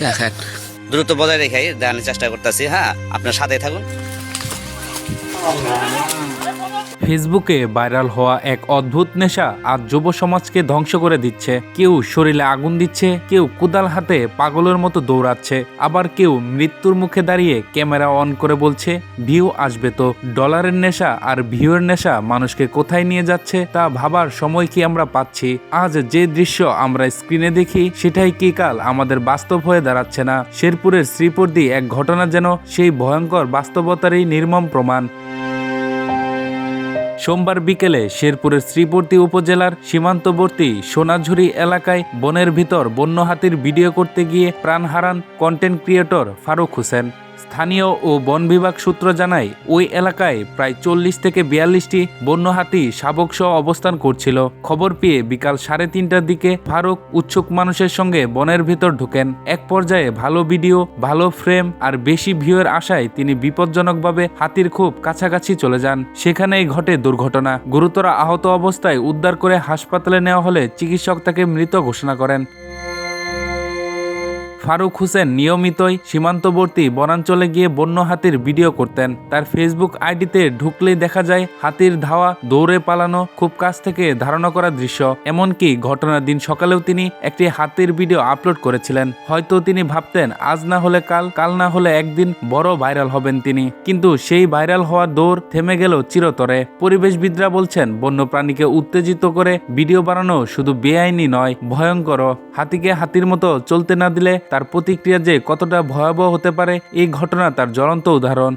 দেখেন দ্রুত বজায় রেখে দেখানোর চেষ্টা করতেছি হ্যাঁ আপনার সাথে থাকুন। ফেসবুকে ভাইরাল হওয়া এক অদ্ভুত নেশা আজ যুব সমাজকে ধ্বংস করে দিচ্ছে। কেউ শরীরে আগুন দিচ্ছে, কেউ কুদাল হাতে পাগলের মতো দৌড়াচ্ছে, আবার কেউ মৃত্যুর মুখে দাঁড়িয়ে ক্যামেরা অন করে বলছে, ভিউ আসবে তো, ডলারের নেশা আর ভিউয়ের নেশা মানুষকে কোথায় নিয়ে যাচ্ছে তা ভাবার সময় কি আমরা পাচ্ছি? আজ যে দৃশ্য আমরা স্ক্রিনে দেখি, সেটাই কি কাল আমাদের বাস্তব হয়ে দাঁড়াচ্ছে না? শেরপুরের শ্রীপর্দি এক ঘটনা যেন সেই ভয়ঙ্কর বাস্তবতারই নির্মম প্রমাণ। সোমবার বিকেলে শেরপুরের শ্রীবর্তী উপজেলার সীমান্তবর্তী সোনাঝুরি এলাকায় বনের ভিতর বন্য হাতির ভিডিও করতে গিয়ে প্রাণ হারান কন্টেন্ট ক্রিয়েটর ফারুক হোসেন। স্থানীয় ও বন বিভাগ সূত্র জানায়, ওই এলাকায় প্রায় চল্লিশ থেকে বিয়াল্লিশটি বন্য হাতি শাবক সহ অবস্থান করছিল। খবর পেয়ে বিকাল সাড়ে তিনটার দিকে ফারুক উৎসুক মানুষের সঙ্গে বনের ভেতর ঢুকেন। এক পর্যায়ে ভালো ভিডিও, ভালো ফ্রেম আর বেশি ভিউয়ের আশায় তিনি বিপজ্জনকভাবে হাতির খুব কাছাকাছি চলে যান। সেখানেই ঘটে দুর্ঘটনা। গুরুতর আহত অবস্থায় উদ্ধার করে হাসপাতালে নেওয়া হলে চিকিৎসক তাকে মৃত ঘোষণা করেন। ফারুক হোসেন নিয়মিতই সীমান্তবর্তী বনাঞ্চলে গিয়ে বন্য হাতির ভিডিও করতেন। তার ফেসবুক আইডিতে ঢুকলেই দেখা যায়, হাতির ধাওয়া, দৌড়ে পালানো খুব কাছ থেকে ধারণা করা দৃশ্য। এমনকি ঘটনার দিন সকালেও তিনি একটি হাতির ভিডিও আপলোড করেছিলেন। হয়তো তিনি ভাবতেন, আজ না হলে কাল কাল না হলে একদিন বড় ভাইরাল হবেন তিনি। কিন্তু সেই ভাইরাল হওয়ার দৌড় থেমে গেল চিরতরে। পরিবেশবিদরা বলছেন, বন্যপ্রাণীকে উত্তেজিত করে ভিডিও বানানো শুধু বেআইনি নয় ভয়ঙ্কর হাতিকে হাতির মতো চলতে না দিলে তার প্রতিক্রিয়া যে কতটা ভয়াবহ হতে পারে এই ঘটনা তার জ্বলন্ত উদাহরণ।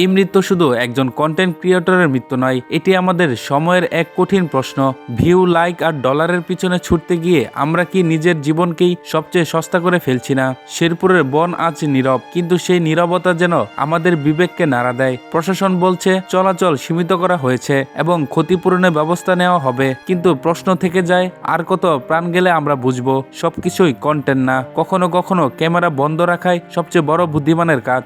এই মৃত্যু শুধু একজন কন্টেন্ট ক্রিয়েটরের মৃত্যু নয়, এটি আমাদের সময়ের এক কঠিন প্রশ্ন। ভিউ লাইক আর ডলারের পিছনে ছুটতে গিয়ে আমরা কি নিজের জীবনকেই সবচেয়ে সস্তা করে ফেলছি না? শেরপুরের বন আজ নীরব, কিন্তু সেই নীরবতা যেন আমাদের বিবেককে নাড়া দেয়। প্রশাসন বলছে, চলাচল সীমিত করা হয়েছে এবং ক্ষতিপূরণের ব্যবস্থা নেওয়া হবে, কিন্তু প্রশ্ন থেকে যায়, আর কত প্রাণ গেলে আমরা বুঝব? সবকিছুই কন্টেন্ট না। কখনো কখনো ক্যামেরা বন্ধ রাখাই সবচেয়ে বড় বুদ্ধিমানের কাজ।